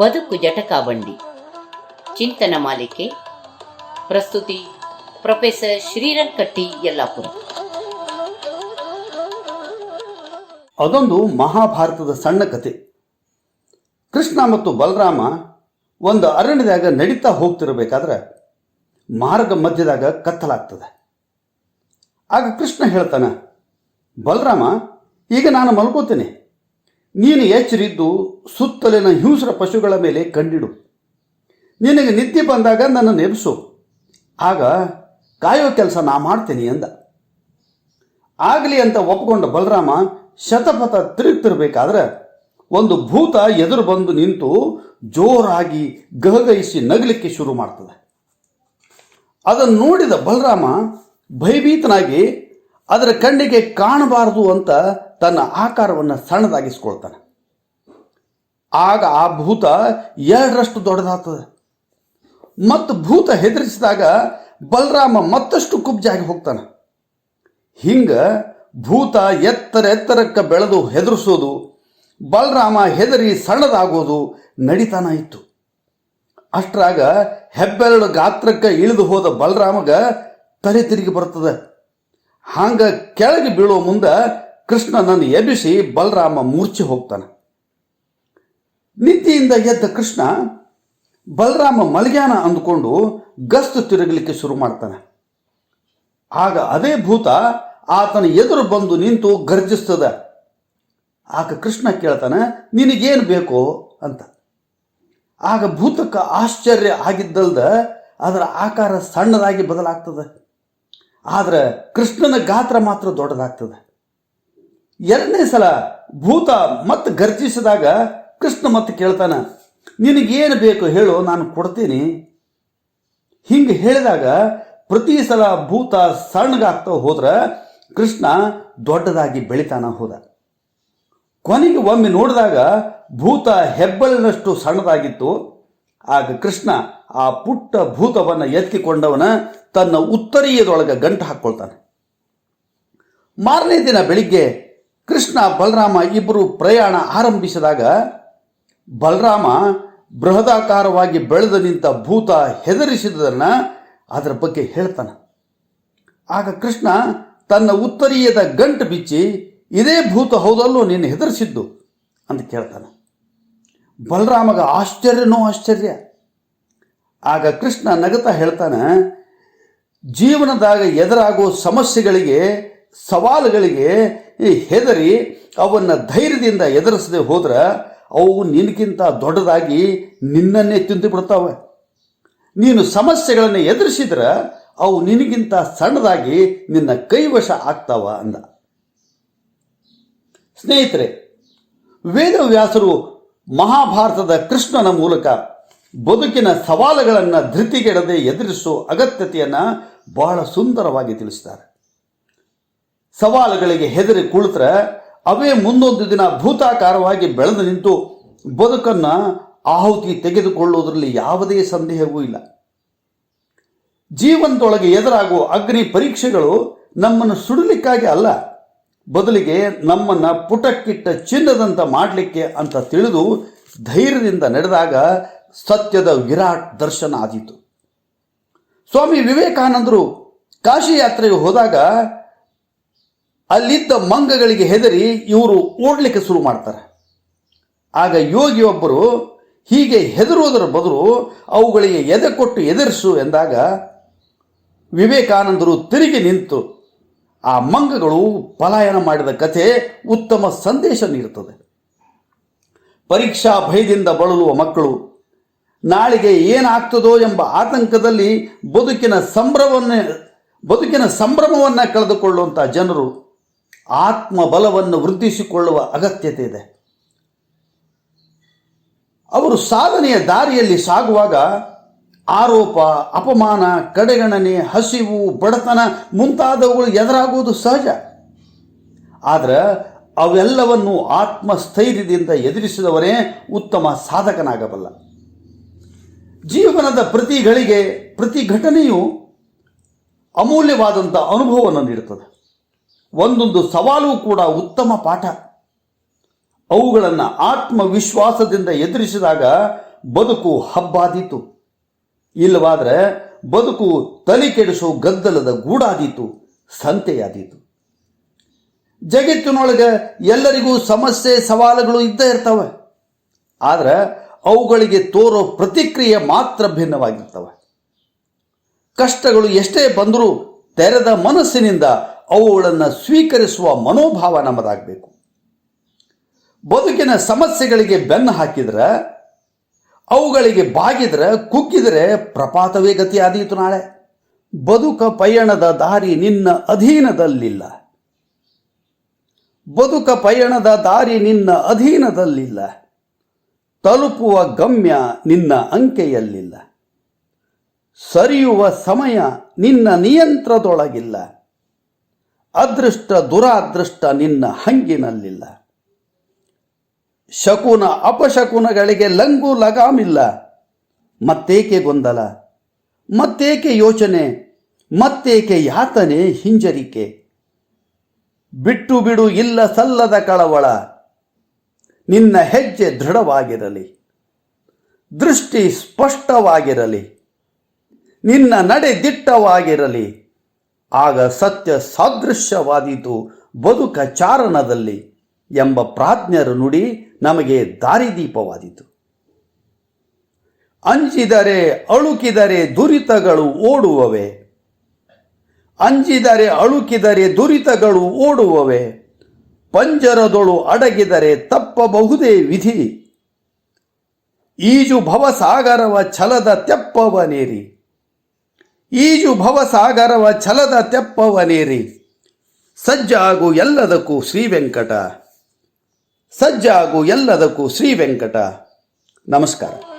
ಬದುಕು ಜಟಕಾಬಂಡಿ ಚಿಂತನ ಮಾಲಿಕೆ. ಪ್ರಸ್ತುತಿ ಪ್ರೊಫೆಸರ್ ಶ್ರೀರಂಗಕಟ್ಟಿ ಯಲ್ಲಾಪುರ. ಅದೊಂದು ಮಹಾಭಾರತದ ಸಣ್ಣ ಕತೆ. ಕೃಷ್ಣ ಮತ್ತು ಬಲರಾಮ ಒಂದು ಅರಣ್ಯದಾಗ ನಡೀತಾ ಹೋಗ್ತಿರಬೇಕಾದ್ರೆ ಮಾರ್ಗ ಮಧ್ಯದಾಗ ಕತ್ತಲಾಗ್ತದೆ. ಆಗ ಕೃಷ್ಣ ಹೇಳ್ತಾನೆ, ಬಲರಾಮ, ಈಗ ನಾನು ಮಲ್ಕೋತೇನೆ. ನೀನು ಎಚ್ಚರಿದ್ದು ಸುತ್ತಲಿನ ಹಿಂಸ್ರ ಪಶುಗಳ ಮೇಲೆ ಕಂಡಿಡು. ನಿನಗೆ ನಿದ್ದೆ ಬಂದಾಗ ನನ್ನ ನೆಬ್ಸು ಆಗ ಕಾಯೋ ಕೆಲಸ ನಾ ಮಾಡ್ತೇನೆ ಅಂದ. ಆಗಲಿ ಅಂತ ಒಪ್ಕೊಂಡ ಬಲರಾಮ ಶತಪಥ ತಿರುಗ್ತಿರ್ಬೇಕಾದ್ರೆ ಒಂದು ಭೂತ ಎದುರು ಬಂದು ನಿಂತು ಜೋರಾಗಿ ಗಹಗಹಿಸಿ ನಗಲಿಕ್ಕೆ ಶುರು ಮಾಡ್ತದೆ. ಅದನ್ನು ನೋಡಿದ ಬಲರಾಮ ಭಯಭೀತನಾಗಿ, ಅದರ ಕಣ್ಣಿಗೆ ಕಾಣಬಾರದು ಅಂತ ತನ್ನ ಆಕಾರವನ್ನು ಸಣ್ಣದಾಗಿಸ್ಕೊಳ್ತಾನೆ. ಆಗ ಆ ಭೂತ ಎರಡರಷ್ಟು ದೊಡ್ಡದಾಗ್ತದೆ. ಮತ್ತು ಭೂತ ಹೆದರಿಸಿದಾಗ ಬಲರಾಮ ಮತ್ತಷ್ಟು ಕುಬ್ಜಾಗಿ ಹೋಗ್ತಾನೆ. ಹಿಂಗ ಭೂತ ಎತ್ತರ ಎತ್ತರಕ್ಕೆ ಬೆಳೆದು ಹೆದರಿಸೋದು, ಬಲರಾಮ ಹೆದರಿ ಸಣ್ಣದಾಗೋದು ನಡೀತಾನ ಇತ್ತು. ಅಷ್ಟರಾಗ ಹೆಬ್ಬೆರಳು ಗಾತ್ರಕ್ಕೆ ಇಳಿದು ಹೋದ ಬಲರಾಮಗ ತಲೆ ತಿರುಗಿ ಬರ್ತದೆ ಹಾಂಗ ಕೆಳಗೆ ಬೀಳೋ ಮುಂದೆ ಕೃಷ್ಣನನ್ನು ಎಬ್ಬಿಸಿ ಬಲರಾಮ ಮೂರ್ಛೆ ಹೋಗ್ತಾನೆ. ನಿದ್ದೆಯಿಂದ ಎದ್ದ ಕೃಷ್ಣ ಬಲರಾಮ ಮಲಗ್ಯಾನ ಅಂದುಕೊಂಡು ಗಸ್ತು ತಿರುಗಲಿಕ್ಕೆ ಶುರು ಮಾಡ್ತಾನೆ. ಆಗ ಅದೇ ಭೂತ ಆತನ ಎದುರು ಬಂದು ನಿಂತು ಗರ್ಜಿಸ್ತದೆ. ಆಗ ಕೃಷ್ಣ ಕೇಳ್ತಾನೆ, ನಿನಗೇನು ಬೇಕು ಅಂತ. ಆಗ ಭೂತಕ್ಕೆ ಆಶ್ಚರ್ಯ ಆಗಿದ್ದಲ್ದ ಅದರ ಆಕಾರ ಸಣ್ಣದಾಗಿ ಬದಲಾಗ್ತದೆ. ಆದರೆ ಕೃಷ್ಣನ ಗಾತ್ರ ಮಾತ್ರ ದೊಡ್ಡದಾಗ್ತದೆ. ಎರಡನೇ ಸಲ ಭೂತ ಮತ್ತೆ ಗರ್ಜಿಸಿದಾಗ ಕೃಷ್ಣ ಮತ್ತೆ ಕೇಳ್ತಾನೆ, ನಿನಗೇನು ಬೇಕು ಹೇಳು, ನಾನು ಕೊಡ್ತೀನಿ. ಹಿಂಗೆ ಹೇಳಿದಾಗ ಪ್ರತಿ ಸಲ ಭೂತ ಸಣ್ಣಗಾಗ್ತಾ ಹೋದ್ರೆ ಕೃಷ್ಣ ದೊಡ್ಡದಾಗಿ ಬೆಳಿತಾನ ಹೋದ. ಕೊನೆಗೆ ಒಮ್ಮೆ ನೋಡಿದಾಗ ಭೂತ ಹೆಬ್ಬಳಿನಷ್ಟು ಸಣ್ಣದಾಗಿತ್ತು. ಆಗ ಕೃಷ್ಣ ಆ ಪುಟ್ಟ ಭೂತವನ್ನು ಎತ್ತಿಕೊಂಡವನ ತನ್ನ ಉತ್ತರೀಯದೊಳಗೆ ಗಂಟು ಹಾಕ್ಕೊಳ್ತಾನೆ ಮಾರನೇ ದಿನ ಬೆಳಿಗ್ಗೆ ಕೃಷ್ಣ, ಬಲರಾಮ ಇಬ್ಬರು ಪ್ರಯಾಣ ಆರಂಭಿಸಿದಾಗ ಬಲರಾಮ ಬೃಹದಾಕಾರವಾಗಿ ಬೆಳೆದು ನಿಂತ ಭೂತ ಹೆದರಿಸಿದ್ದನ್ನು ಅದರ ಬಗ್ಗೆ ಹೇಳ್ತಾನೆ. ಆಗ ಕೃಷ್ಣ ತನ್ನ ಉತ್ತರೀಯದ ಗಂಟು ಬಿಚ್ಚಿ, ಇದೇ ಭೂತ ಹೌದಲ್ಲೋ ನೀನು ಹೆದರಿಸಿದ್ದು ಅಂತ ಕೇಳ್ತಾನೆ. ಬಲರಾಮಗ ಆಶ್ಚರ್ಯನೋ ಆಶ್ಚರ್ಯ. ಆಗ ಕೃಷ್ಣ ನಗತ ಹೇಳ್ತಾನೆ, ಜೀವನದಾಗ ಎದುರಾಗೋ ಸಮಸ್ಯೆಗಳಿಗೆ ಸವಾಲುಗಳಿಗೆ ಹೆದರಿ ಅವನ್ನು ಧೈರ್ಯದಿಂದ ಎದುರಿಸದೆ ಹೋದ್ರೆ ಅವು ನಿನಗಿಂತ ದೊಡ್ಡದಾಗಿ ನಿನ್ನನ್ನೇ ತಿಂದು ಬಿಡ್ತಾವೆ. ನೀನು ಸಮಸ್ಯೆಗಳನ್ನು ಎದುರಿಸಿದ್ರೆ ಅವು ನಿನಗಿಂತ ಸಣ್ಣದಾಗಿ ನಿನ್ನ ಕೈವಶ ಆಗ್ತಾವ ಅಂದ. ಸ್ನೇಹಿತರೆ, ವೇದವ್ಯಾಸರು ಮಹಾಭಾರತದ ಕೃಷ್ಣನ ಮೂಲಕ ಬದುಕಿನ ಸವಾಲುಗಳನ್ನು ಧೃತಿಗೆಡದೆ ಎದುರಿಸುವ ಅಗತ್ಯತೆಯನ್ನು ಬಹಳ ಸುಂದರವಾಗಿ ತಿಳಿಸಿದ್ದಾರೆ. ಸವಾಲುಗಳಿಗೆ ಹೆದರಿ ಕುಳಿತರೆ, ಅವೇ ಮುಂದೊಂದು ದಿನ ಭೂತಾಕಾರವಾಗಿ ಬೆಳೆದು ನಿಂತು ಬದುಕನ್ನು ಆಹುತಿ ತೆಗೆದುಕೊಳ್ಳುವುದರಲ್ಲಿ ಯಾವುದೇ ಸಂದೇಹವೂ ಇಲ್ಲ. ಜೀವನದೊಳಗೆ ಎದುರಾಗುವ ಅಗ್ನಿ ಪರೀಕ್ಷೆಗಳು ನಮ್ಮನ್ನು ಸುಡಲಿಕ್ಕಾಗಿ ಅಲ್ಲ, ಬದಲಿಗೆ ನಮ್ಮನ್ನು ಪುಟಕ್ಕಿಟ್ಟ ಚಿನ್ನದಂತ ಮಾಡಲಿಕ್ಕೆ ಅಂತ ತಿಳಿದು ಧೈರ್ಯದಿಂದ ನಡೆದಾಗ ಸತ್ಯದ ವಿರಾಟ್ ದರ್ಶನ ಆದೀತು. ಸ್ವಾಮಿ ವಿವೇಕಾನಂದರು ಕಾಶಿ ಯಾತ್ರೆಗೆ ಹೋದಾಗ ಅಲ್ಲಿದ್ದ ಮಂಗಗಳಿಗೆ ಹೆದರಿ ಇವರು ಓಡಲಿಕ್ಕೆ ಶುರು ಮಾಡ್ತಾರೆ. ಆಗ ಯೋಗಿಯೊಬ್ಬರು ಹೀಗೆ ಹೆದರುವುದರ ಬದಲು ಅವುಗಳಿಗೆ ಎದೆ ಕೊಟ್ಟು ಎದುರಿಸು ಎಂದಾಗ ವಿವೇಕಾನಂದರು ತಿರುಗಿ ನಿಂತು ಆ ಮಂಗಗಳು ಪಲಾಯನ ಮಾಡಿದ ಕಥೆ ಉತ್ತಮ ಸಂದೇಶ ನೀಡುತ್ತದೆ. ಪರೀಕ್ಷಾ ಭಯದಿಂದ ಬಳಲುವ ಮಕ್ಕಳು, ನಾಳೆಗೆ ಏನಾಗ್ತದೋ ಎಂಬ ಆತಂಕದಲ್ಲಿ ಬದುಕಿನ ಸಂಭ್ರಮವನ್ನೇ, ಬದುಕಿನ ಸಂಭ್ರಮವನ್ನು ಕಳೆದುಕೊಳ್ಳುವಂಥ ಜನರು ಆತ್ಮಬಲವನ್ನು ವೃದ್ಧಿಸಿಕೊಳ್ಳುವ ಅಗತ್ಯತೆ ಇದೆ. ಅವರು ಸಾಧನೆಯ ದಾರಿಯಲ್ಲಿ ಸಾಗುವಾಗ ಆರೋಪ, ಅಪಮಾನ, ಕಡೆಗಣನೆ, ಹಸಿವು, ಬಡತನ ಮುಂತಾದವುಗಳು ಎದುರಾಗುವುದು ಸಹಜ. ಆದರೆ ಅವೆಲ್ಲವನ್ನು ಆತ್ಮಸ್ಥೈರ್ಯದಿಂದ ಎದುರಿಸಿದವರೇ ಉತ್ತಮ ಸಾಧಕನಾಗಬಲ್ಲ. ಜೀವನದ ಪ್ರತಿ ಗಳಿಗೆ, ಪ್ರತಿ ಘಟನೆಯು ಅಮೂಲ್ಯವಾದಂಥ ಅನುಭವವನ್ನು ನೀಡುತ್ತದೆ. ಒಂದೊಂದು ಸವಾಲು ಕೂಡ ಉತ್ತಮ ಪಾಠ. ಅವುಗಳನ್ನು ಆತ್ಮವಿಶ್ವಾಸದಿಂದ ಎದುರಿಸಿದಾಗ ಬದುಕು ಹಬ್ಬಾದೀತು. ಇಲ್ಲವಾದ್ರೆ ಬದುಕು ತಲೆ ಕೆಡಿಸೋ ಗದ್ದಲದ ಗೂಡಾದೀತು, ಸಂತೆಯಾದೀತು. ಜಗತ್ತಿನೊಳಗೆ ಎಲ್ಲರಿಗೂ ಸಮಸ್ಯೆ, ಸವಾಲುಗಳು ಇದ್ದೇ ಇರ್ತವೆ. ಆದ್ರೆ ಅವುಗಳಿಗೆ ತೋರೋ ಪ್ರತಿಕ್ರಿಯೆ ಮಾತ್ರ ಭಿನ್ನವಾಗಿರ್ತವೆ. ಕಷ್ಟಗಳು ಎಷ್ಟೇ ಬಂದರೂ ತೆರೆದ ಮನಸ್ಸಿನಿಂದ ಅವುಗಳನ್ನು ಸ್ವೀಕರಿಸುವ ಮನೋಭಾವ ನಮ್ಮದಾಗಬೇಕು. ಬದುಕಿನ ಸಮಸ್ಯೆಗಳಿಗೆ ಬೆನ್ನು ಹಾಕಿದ್ರೆ, ಅವುಗಳಿಗೆ ಬಾಗಿದ್ರೆ ಕುಗ್ಗಿದರೆ ಪ್ರಪಾತವೇ ಗತಿಯಾದೀತು ನಾಳೆ. ಬದುಕ ಪಯಣದ ದಾರಿ ನಿನ್ನ ಅಧೀನದಲ್ಲಿಲ್ಲ. ಬದುಕ ಪಯಣದ ದಾರಿ ನಿನ್ನ ಅಧೀನದಲ್ಲಿಲ್ಲ. ತಲುಪುವ ಗಮ್ಯ ನಿನ್ನ ಅಂಕೆಯಲ್ಲಿಲ್ಲ. ಸರಿಯುವ ಸಮಯ ನಿನ್ನ ನಿಯಂತ್ರದೊಳಗಿಲ್ಲ ಅದೃಷ್ಟ ದುರಾದೃಷ್ಟ ನಿನ್ನ ಹಂಗಿನಲ್ಲಿಲ್ಲ. ಶಕುನ ಅಪಶಕುನಗಳಿಗೆ ಲಂಗು ಲಗಾಮಿಲ್ಲ. ಮತ್ತೇಕೆ ಗೊಂದಲ? ಮತ್ತೇಕೆ ಯೋಚನೆ? ಮತ್ತೇಕೆ ಯಾತನೆ ಹಿಂಜರಿಕೆ? ಬಿಟ್ಟು ಬಿಡು ಇಲ್ಲ ಸಲ್ಲದ ಕಳವಳ. ನಿನ್ನ ಹೆಜ್ಜೆ ದೃಢವಾಗಿರಲಿ. ದೃಷ್ಟಿ ಸ್ಪಷ್ಟವಾಗಿರಲಿ. ನಿನ್ನ ನಡೆ ದಿಟ್ಟವಾಗಿರಲಿ. ಆಗ ಸತ್ಯ ಸಾದೃಶ್ಯವಾದೀತು. ಬದುಕ ಚಾರಣದಲ್ಲಿ ಎಂಬ ಪ್ರಾಜ್ಞರ ನುಡಿ ನಮಗೆ ದಾರಿದೀಪವಾದೀತು. ಅಂಜಿದರೆ ಅಳುಕಿದರೆ ದುರಿತಗಳು ಓಡುವವೆ. ಅಂಜಿದರೆ ಅಳುಕಿದರೆ ದುರಿತಗಳು ಓಡುವವೆ. ಪಂಜರದೊಳು ಅಡಗಿದರೆ ತಪ್ಪಬಹುದೇ ವಿಧಿ. ಈಜು ಭವಸಾಗರವ ಛಲದ ತೆಪ್ಪವನೇರಿ ಈಜು ಭವಸಾಗರವ ಛಲದ ತೆಪ್ಪವನೇರಿ. ಸಜ್ಜಾಗು ಎಲ್ಲದಕ್ಕೂ ಶ್ರೀ ವೆಂಕಟ ಸಜ್ಜಾಗು ಎಲ್ಲದಕ್ಕೂ ಶ್ರೀ ವೆಂಕಟ ನಮಸ್ಕಾರ.